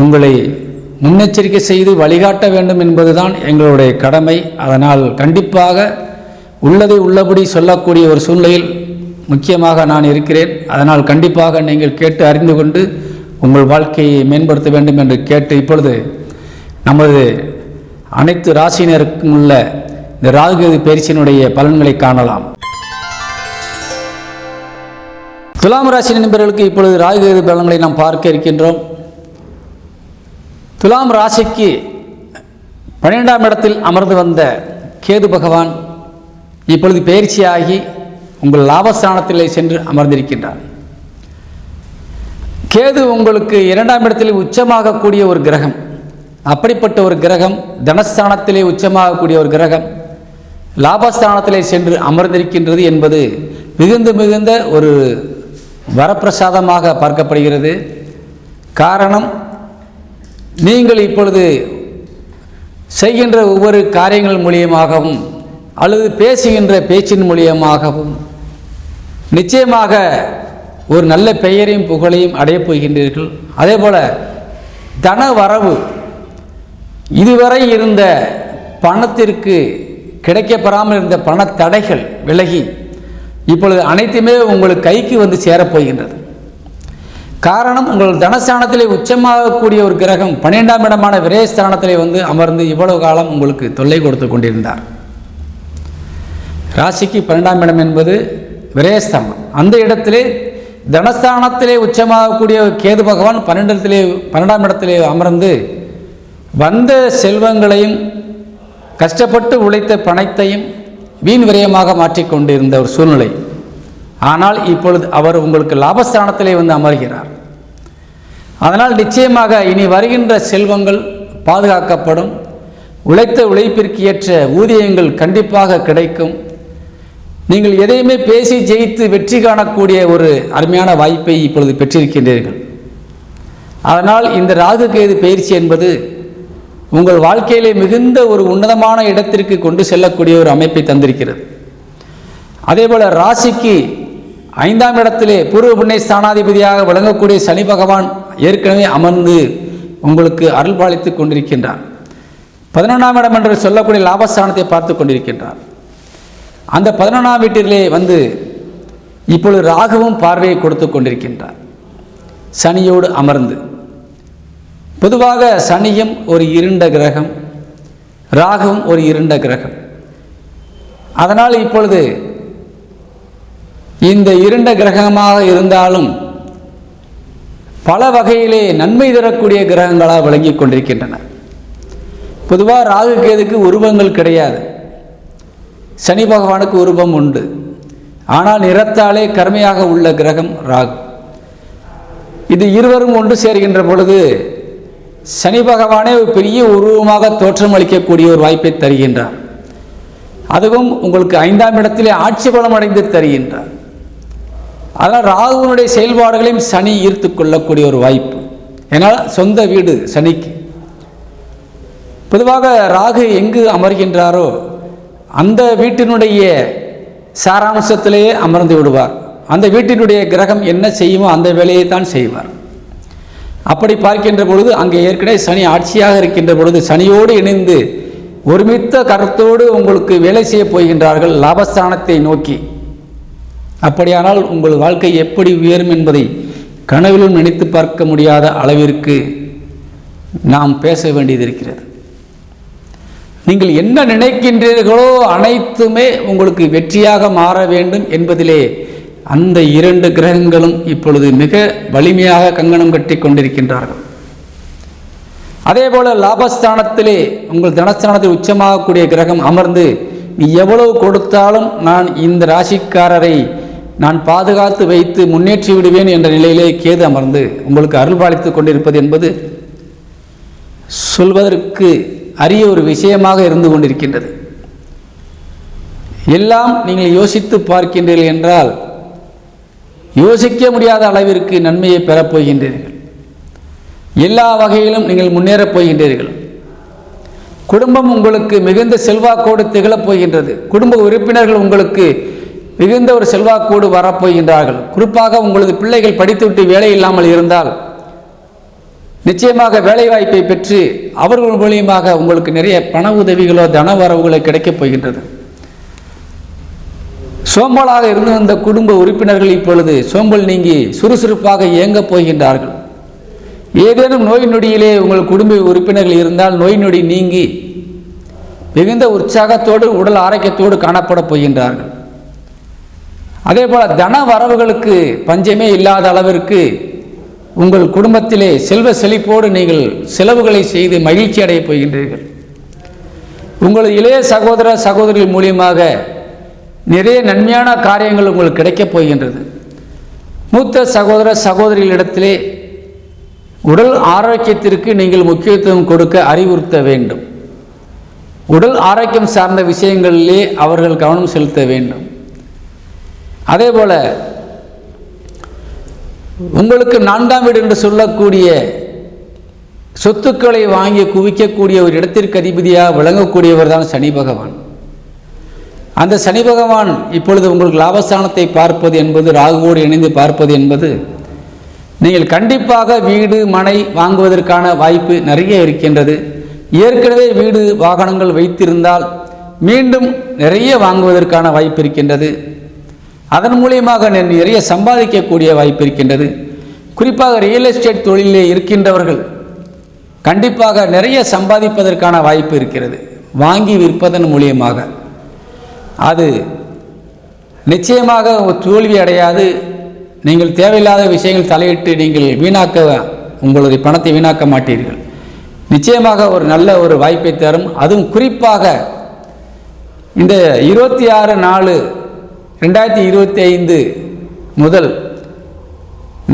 உங்களை முன்னெச்சரிக்கை செய்து வழிகாட்ட வேண்டும் என்பதுதான் எங்களுடைய கடமை. அதனால் கண்டிப்பாக உள்ளதை உள்ளபடி சொல்லக்கூடிய ஒரு சூழ்நிலையில் முக்கியமாக நான் இருக்கிறேன். அதனால் கண்டிப்பாக நீங்கள் கேட்டு அறிந்து கொண்டு உங்கள் வாழ்க்கையை மேம்படுத்த வேண்டும் என்று கேட்டு இப்பொழுது நமது அனைத்து ராசியினருக்கும் உள்ள இந்த ராகுகேது பயிற்சியினுடைய பலன்களை காணலாம். துலாம் ராசி நண்பர்களுக்கு இப்பொழுது ராகுகேது பலன்களை நாம் பார்க்க இருக்கின்றோம். துலாம் ராசிக்கு பன்னிரெண்டாம் இடத்தில் அமர்ந்து வந்த கேது பகவான் இப்பொழுது பயிற்சியாகி உங்கள் லாபஸ்தானத்திலே சென்று அமர்ந்திருக்கின்றார். கேது உங்களுக்கு இரண்டாம் இடத்தில் உச்சமாகக்கூடிய ஒரு கிரகம். அப்படிப்பட்ட ஒரு கிரகம் தனஸ்தானத்திலே உச்சமாகக்கூடிய ஒரு கிரகம். லாபஸ்தானத்திலே சென்று அமர்ந்திருக்கின்றது என்பது மிகுந்த மிகுந்த ஒரு வரப்பிரசாதமாக பார்க்கப்படுகிறது. காரணம் நீங்கள் இப்பொழுது செய்கின்ற ஒவ்வொரு காரியங்கள் மூலியமாகவும் அல்லது பேசுகின்ற பேச்சின் மூலியமாகவும் நிச்சயமாக ஒரு நல்ல பெயரையும் புகழையும் அடையப் போகின்றீர்கள். அதே போல் தன வரவு. இதுவரை இருந்த பணத்திற்கு கிடைக்கப்பெறாமல் இருந்த பண தடைகள் விலகி இப்பொழுது அனைத்துமே உங்களுக்கு கைக்கு வந்து சேரப்போகின்றது காரணம் உங்கள் தனஸ்தானத்திலே உச்சமாகக்கூடிய ஒரு கிரகம் பன்னிரெண்டாம் இடமான விரயஸ்தானத்திலே வந்து அமர்ந்து இவ்வளவு காலம் உங்களுக்கு தொல்லை கொடுத்து கொண்டிருந்தார். ராசிக்கு பன்னெண்டாம் இடம் என்பது விரயஸ்தானம். அந்த இடத்திலே தனஸ்தானத்திலே உச்சமாகக்கூடிய கேது பகவான் பன்னெண்டிடத்திலே பன்னெண்டாம் இடத்திலே அமர்ந்து வந்த செல்வங்களையும் கஷ்டப்பட்டு உழைத்த பணத்தையும் வீண் விரயமாக மாற்றிக்கொண்டிருந்த ஒரு சூழ்நிலை. ஆனால் இப்பொழுது அவர் உங்களுக்கு லாபஸ்தானத்திலே வந்து அமர்கிறார். அதனால் நிச்சயமாக இனி வருகின்ற செல்வங்கள் பாதுகாக்கப்படும். உழைத்த உழைப்பிற்கு ஏற்ற ஊதியங்கள் கண்டிப்பாக கிடைக்கும். நீங்கள் எதையுமே பேசி ஜெயித்து வெற்றி காணக்கூடிய ஒரு அருமையான வாய்ப்பை இப்பொழுது பெற்றிருக்கின்றீர்கள். அதனால் இந்த ராகு கேது பயிற்சி என்பது உங்கள் வாழ்க்கையிலே மிகுந்த ஒரு உன்னதமான இடத்திற்கு கொண்டு செல்லக்கூடிய ஒரு அமைப்பை தந்திருக்கிறது. அதேபோல் ராசிக்கு ஐந்தாம் இடத்திலே பூர்வ புண்ணிய ஸ்தானாதிபதியாக விளங்கக்கூடிய சனி பகவான் ஏற்கனவே அமர்ந்து உங்களுக்கு அருள் பாலித்து கொண்டிருக்கின்றார். பதினொன்றாம் இடம் என்று சொல்லக்கூடிய லாபஸ்தானத்தை பார்த்து கொண்டிருக்கின்றார். அந்த பதினொன்றாம் வீட்டிலே வந்து இப்பொழுது ராகுவும் பார்வையை கொடுத்து கொண்டிருக்கின்றார். சனியோடு அமர்ந்து. பொதுவாக சனியும் ஒரு இருண்ட கிரகம் ராகுவும் ஒரு இருண்ட கிரகம். அதனால் இப்பொழுது இந்த இருண்ட கிரகமாக இருந்தாலும் பல வகையிலே நன்மை தரக்கூடிய கிரகங்களாக விளங்கி கொண்டிருக்கின்றன. பொதுவாக ராகு கேதுக்கு உருவங்கள் கிடையாது. சனி பகவானுக்கு உருவம் உண்டு. ஆனால் நிறத்தாலே கருமையாக உள்ள கிரகம் ராகு. இது இருவரும் ஒன்று சேர்கின்ற பொழுது சனி பகவானே ஒரு பெரிய உருவமாக தோற்றமளிக்கக்கூடிய ஒரு வாய்ப்பை தருகின்றார். அதுவும் உங்களுக்கு ஐந்தாம் இடத்திலே ஆட்சி பலம் அடைந்து தருகின்றார். அதனால் ராகுவனுடைய செயல்பாடுகளையும் சனி ஈர்த்து கொள்ளக்கூடிய ஒரு வாய்ப்பு. ஏன்னால் சொந்த வீடு சனிக்கு. பொதுவாக ராகு எங்கு அமர்கின்றாரோ அந்த வீட்டினுடைய சாராம்சத்திலேயே அமர்ந்து விடுவார். அந்த வீட்டினுடைய கிரகம் என்ன செய்யுமோ அந்த வேலையை தான் செய்வார். அப்படி பார்க்கின்ற பொழுது அங்கே ஏற்கனவே சனி ஆட்சியாக இருக்கின்ற பொழுது சனியோடு இணைந்து ஒருமித்த கருத்தோடு உங்களுக்கு வேலை செய்ய போகின்றார்கள் லாபஸ்தானத்தை நோக்கி. அப்படியானால் உங்கள் வாழ்க்கை எப்படி உயரும் என்பதை கனவிலும் நினைத்து பார்க்க முடியாத அளவிற்கு நாம் பேச வேண்டியது இருக்கிறது. நீங்கள் என்ன நினைக்கின்றீர்களோ அனைத்துமே உங்களுக்கு வெற்றியாக மாற வேண்டும் என்பதிலே அந்த இரண்டு கிரகங்களும் இப்பொழுது மிக வலிமையாக கங்கணம் கட்டி கொண்டிருக்கின்றார்கள். அதே போல லாபஸ்தானத்திலே உங்கள் தனஸ்தானத்தில் உச்சமாகக்கூடிய கிரகம் அமர்ந்து நீ எவ்வளவு கொடுத்தாலும் நான் இந்த ராசிக்காரரை நான் பாதுகாத்து வைத்து முன்னேற்றி விடுவேன் என்ற நிலையிலே கேது அமர்ந்து உங்களுக்கு அருள்பாலித்து கொண்டிருப்பது என்பது சொல்வதற்கு அரிய ஒரு விஷயமாக இருந்து கொண்டிருக்கின்றது. எல்லாம் நீங்கள் யோசித்து பார்க்கின்றீர்கள் என்றால் யோசிக்க முடியாத அளவிற்கு நன்மையை பெறப்போகின்றீர்கள் எல்லா வகையிலும் நீங்கள் முன்னேறப் போகின்றீர்கள். குடும்பம் உங்களுக்கு மிகுந்த செல்வாக்கோடு திகழப் போகின்றது. குடும்ப உறுப்பினர்கள் உங்களுக்கு மிகுந்த ஒரு செல்வாக்கோடு வரப்போகின்றார்கள் குறிப்பாக உங்களது பிள்ளைகள் படித்துவிட்டு வேலை இல்லாமல் இருந்தால் நிச்சயமாக வேலை வாய்ப்பை பெற்று அவர்கள் மூலியமாக உங்களுக்கு நிறைய பண உதவிகளோ தன வரவுகளோ கிடைக்கப் போகின்றது. சோம்பலாக இருந்து வந்த குடும்ப உறுப்பினர்கள் இப்பொழுது சோம்பல் நீங்கி சுறுசுறுப்பாக இயங்கப் போகின்றார்கள். ஏதேனும் நோய் நொடியிலே உங்கள் குடும்ப உறுப்பினர்கள் இருந்தால் நோய் நொடி நீங்கி மிகுந்த உற்சாகத்தோடு உடல் ஆரோக்கியத்தோடு காணப்பட போகின்றார்கள். அதே போல் தன வரவுகளுக்கு பஞ்சமே இல்லாத அளவிற்கு உங்கள் குடும்பத்திலே செல்வ செழிப்போடு நீங்கள் செலவுகளை செய்து மகிழ்ச்சி அடையப் போகின்றீர்கள். உங்கள் இளைய சகோதர சகோதரிகள் மூலியமாக நிறைய நன்மையான காரியங்கள் உங்களுக்கு கிடைக்கப் போகின்றது. மூத்த சகோதர சகோதரிகளிடத்திலே உடல் ஆரோக்கியத்திற்கு நீங்கள் முக்கியத்துவம் கொடுக்க அறிவுறுத்த வேண்டும். உடல் ஆரோக்கியம் சார்ந்த விஷயங்களிலே அவர்கள் கவனம் செலுத்த வேண்டும். அதே போல் உங்களுக்கு நான்காம் வீடு என்று சொல்லக்கூடிய சொத்துக்களை வாங்கி குவிக்கக்கூடிய ஒரு இடத்திற்கு அதிபதியாக விளங்கக்கூடியவர் தான் சனி பகவான். அந்த சனி பகவான் இப்பொழுது உங்களுக்கு லாபஸ்தானத்தை பார்ப்பது என்பது ராகுவோடு இணைந்து பார்ப்பது என்பது நீங்கள் கண்டிப்பாக வீடு மனை வாங்குவதற்கான வாய்ப்பு நிறைய இருக்கின்றது. ஏற்கனவே வீடு வாகனங்கள் வைத்திருந்தால் மீண்டும் நிறைய வாங்குவதற்கான வாய்ப்பு இருக்கின்றது. அதன் மூலியமாக நிறைய சம்பாதிக்கக்கூடிய வாய்ப்பு இருக்கின்றது. குறிப்பாக ரியல் எஸ்டேட் தொழிலே இருக்கின்றவர்கள் கண்டிப்பாக நிறைய சம்பாதிப்பதற்கான வாய்ப்பு இருக்கிறது. வாங்கி விற்பதன் மூலியமாக. அது நிச்சயமாக தோல்வி அடையாது. நீங்கள் தேவையில்லாத விஷயங்கள் தலையிட்டு நீங்கள் வீணாக்க உங்களுடைய பணத்தை வீணாக்க மாட்டீர்கள். நிச்சயமாக ஒரு நல்ல ஒரு வாய்ப்பை தரும். அதுவும் குறிப்பாக இந்த இருபத்தி ஆறு நாலு ரெண்டாயிரத்தி இருபத்தி ஐந்து முதல்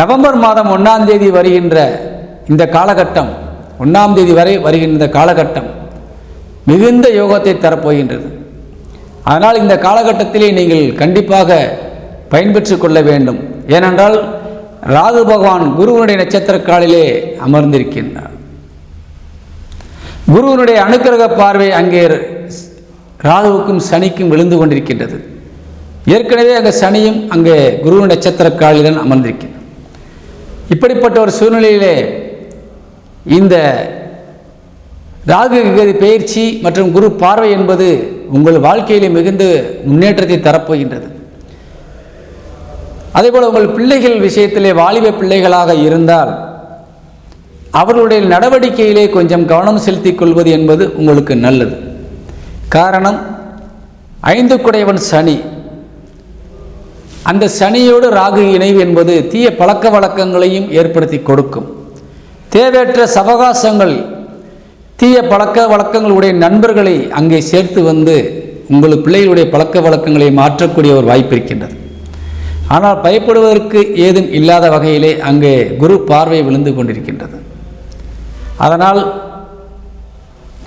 நவம்பர் மாதம் ஒன்றாம் தேதி வருகின்ற இந்த காலகட்டம் ஒன்றாம் தேதி வரை வருகின்ற இந்த காலகட்டம் மிகுந்த யோகத்தை தரப்போகின்றது. அதனால் இந்த காலகட்டத்திலே நீங்கள் கண்டிப்பாக பயன்பெற்று கொள்ள வேண்டும். ஏனென்றால் ராகு பகவான் குருவனுடைய நட்சத்திர காலிலே அமர்ந்திருக்கின்றார். குருவனுடைய அனுக்கிரக பார்வை அங்கே ராகுவுக்கும் சனிக்கும் விழுந்து கொண்டிருக்கின்றது. ஏற்கனவே அங்கே சனியும் அங்கே குரு நட்சத்திர காலில்தான் அமர்ந்திருக்கிறது இப்படிப்பட்ட ஒரு சூழ்நிலையிலே இந்த ராகு கதி பயிற்சி மற்றும் குரு பார்வை என்பது உங்கள் வாழ்க்கையிலே மிகுந்த முன்னேற்றத்தை தரப்போகின்றது. அதேபோல் உங்கள் பிள்ளைகள் விஷயத்திலே வாலிப பிள்ளைகளாக இருந்தால் அவர்களுடைய நடவடிக்கையிலே கொஞ்சம் கவனம் செலுத்திக் கொள்வது என்பது உங்களுக்கு நல்லது. காரணம் ஐந்து குடையவன் சனி. அந்த சனியோடு ராகு இணைவு என்பது தீய பழக்க வழக்கங்களையும் ஏற்படுத்தி கொடுக்கும். தேவையற்ற சவகாசங்கள் தீய பழக்க வழக்கங்களுடைய நண்பர்களை அங்கே சேர்த்து வந்து உங்கள் பிள்ளைகளுடைய பழக்க வழக்கங்களை மாற்றக்கூடிய ஒரு வாய்ப்பு இருக்கின்றது. ஆனால் பயப்படுவதற்கு ஏதும் இல்லாத வகையிலே அங்கே குரு பார்வை விழுந்து கொண்டிருக்கின்றது. அதனால்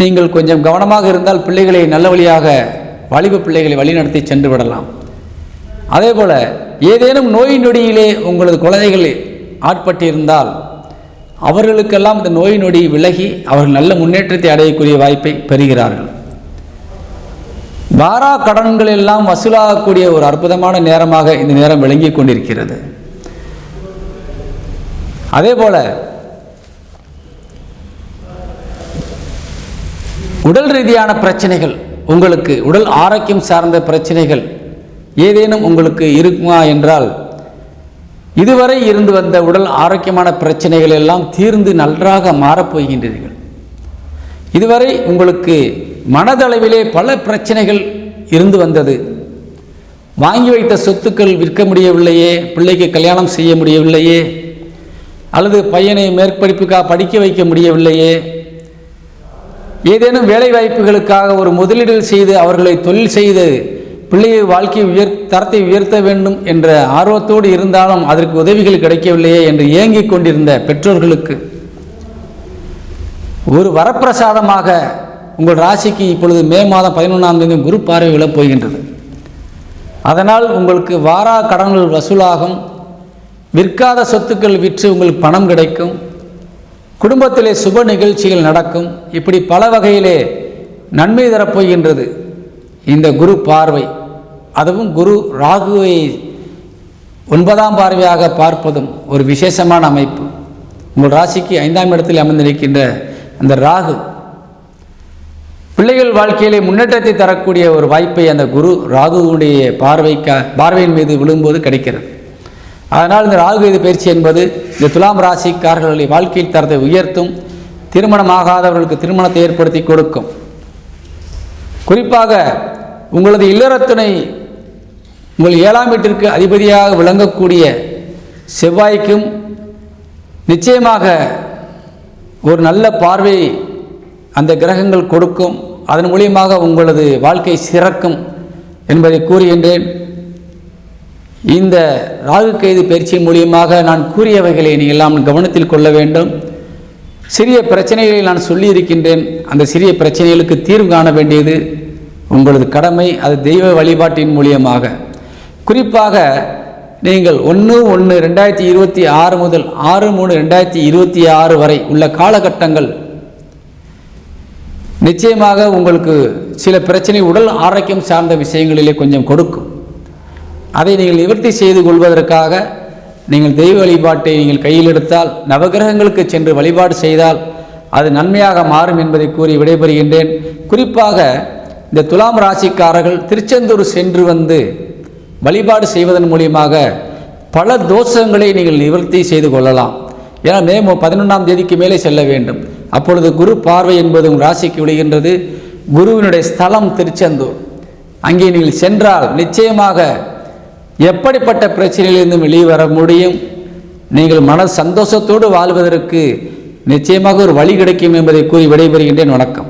நீங்கள் கொஞ்சம் கவனமாக இருந்தால் பிள்ளைகளை நல்ல வழியாக வாலிப பிள்ளைகளை வழிநடத்தி சென்று விடலாம். அதே போல் ஏதேனும் நோய் நொடியிலே உங்களது குழந்தைகள் ஆட்பட்டிருந்தால் அவர்களுக்கெல்லாம் இந்த நோய் நொடி விலகி அவர்கள் நல்ல முன்னேற்றத்தை அடையக்கூடிய வாய்ப்பை பெறுகிறார்கள். வாரா கடன்கள் எல்லாம் வசூலாகக்கூடிய ஒரு அற்புதமான நேரமாக இந்த நேரம் விளங்கி கொண்டிருக்கிறது. அதே போல உடல் ரீதியான பிரச்சனைகள் உங்களுக்கு உடல் ஆரோக்கியம் சார்ந்த பிரச்சனைகள் ஏதேனும் உங்களுக்கு இருக்குமா என்றால் இதுவரை இருந்து வந்த உடல் ஆரோக்கியமான பிரச்சனைகள் எல்லாம் தீர்ந்து நன்றாக மாறப்போகின்றீர்கள். இதுவரை உங்களுக்கு மனதளவிலே பல பிரச்சனைகள் இருந்து வந்தது. வாங்கி வைத்த சொத்துக்கள் விற்க முடியவில்லையே பிள்ளைக்கு கல்யாணம் செய்ய முடியவில்லையே அல்லது பையனை மேற்படிப்புக்காக படிக்க வைக்க முடியவில்லையே ஏதேனும் வேலை வாய்ப்புகளுக்காக ஒரு முதலீடு செய்து அவர்களை தொழில் செய்து பிள்ளையை வாழ்க்கை உயர் தரத்தை உயர்த்த வேண்டும் என்ற ஆர்வத்தோடு இருந்தாலும் அதற்கு உதவிகள் கிடைக்கவில்லையே என்று ஏங்கிக் கொண்டிருந்த பெற்றோர்களுக்கு. ஒரு வரப்பிரசாதமாக உங்கள் ராசிக்கு இப்பொழுது மே மாதம் பதினொன்றாம் தேதி குரு பார்வை விழப் போகின்றது. அதனால் உங்களுக்கு வாரா கடன்கள் வசூலாகும். விற்காத சொத்துக்கள் விற்று உங்களுக்கு பணம் கிடைக்கும். குடும்பத்திலே சுப நிகழ்ச்சிகள் நடக்கும். இப்படி பல வகையிலே நன்மை தரப்போகின்றது இந்த குரு பார்வை. அதுவும் குரு ராகுவை ஒன்பதாம் பார்வையாக பார்ப்பதும் ஒரு விசேஷமான அமைப்பு. உங்கள் ராசிக்கு ஐந்தாம் இடத்தில் அமர்ந்திருக்கின்ற அந்த ராகு பிள்ளைகள் வாழ்க்கையிலே முன்னேற்றத்தை தரக்கூடிய ஒரு வாய்ப்பை அந்த குரு ராகுவுடைய பார்வைக்க பார்வையின் மீது விழும்போது கிடைக்கிறது. அதனால் இந்த ராகு இது பயிற்சி என்பது இந்த துலாம் ராசிக்காரர்களுடைய வாழ்க்கையில் தரத்தை உயர்த்தும் திருமணமாகாதவர்களுக்கு திருமணத்தை ஏற்படுத்தி கொடுக்கும். குறிப்பாக உங்களது இல்லறத்துணை உங்கள் ஏழாம் வீட்டிற்கு அதிபதியாக விளங்கக்கூடிய செவ்வாய்க்கும் நிச்சயமாக ஒரு நல்ல பார்வை அந்த கிரகங்கள் கொடுக்கும். அதன் மூலியமாக உங்களது வாழ்க்கை சிறக்கும் என்பதை கூறுகின்றேன். இந்த ராகு கைது பயிற்சி மூலியமாக நான் கூறியவைகளை நீங்கள் எல்லாம் கவனத்தில் கொள்ள வேண்டும். சிறிய பிரச்சனைகளை நான் சொல்லியிருக்கின்றேன். அந்த சிறிய பிரச்சனைகளுக்கு தீர்வு காண வேண்டியது உங்களது கடமை. அது தெய்வ வழிபாட்டின் மூலியமாக. குறிப்பாக நீங்கள் ஒன்று ஒன்று ரெண்டாயிரத்தி இருபத்தி ஆறு முதல் ஆறு மூணு ரெண்டாயிரத்தி இருபத்தி ஆறு வரை உள்ள காலகட்டங்கள் நிச்சயமாக உங்களுக்கு சில பிரச்சனை உடல் ஆரோக்கியம் சார்ந்த விஷயங்களிலே கொஞ்சம் கொடுக்கும். அதை நீங்கள் நிவர்த்தி செய்து கொள்வதற்காக நீங்கள் தெய்வ வழிபாட்டை நீங்கள் கையில் எடுத்தால் நவகிரகங்களுக்கு சென்று வழிபாடு செய்தால் அது நன்மையாக மாறும் என்பதை கூறி விடைபெறுகின்றேன். குறிப்பாக இந்த துலாம் ராசிக்காரர்கள் திருச்செந்தூர் சென்று வந்து வழிபாடு செய்வதன் மூலியமாக பல தோஷங்களை நீங்கள் நிவர்த்தி செய்து கொள்ளலாம். ஏன்னா மே பதினொன்றாம் தேதிக்கு மேலே செல்ல வேண்டும். அப்பொழுது குரு பார்வை என்பது உங்கள் ராசிக்கு விழுகின்றது. குருவினுடைய ஸ்தலம் திருச்செந்தூர். அங்கே நீங்கள் சென்றால் நிச்சயமாக எப்படிப்பட்ட பிரச்சனையிலிருந்தும் வெளியே வர முடியும். நீங்கள் மன சந்தோஷத்தோடு வாழ்வதற்கு நிச்சயமாக ஒரு வழி கிடைக்கும் என்பதை கூறி விடைபெறுகின்றேன். வணக்கம்.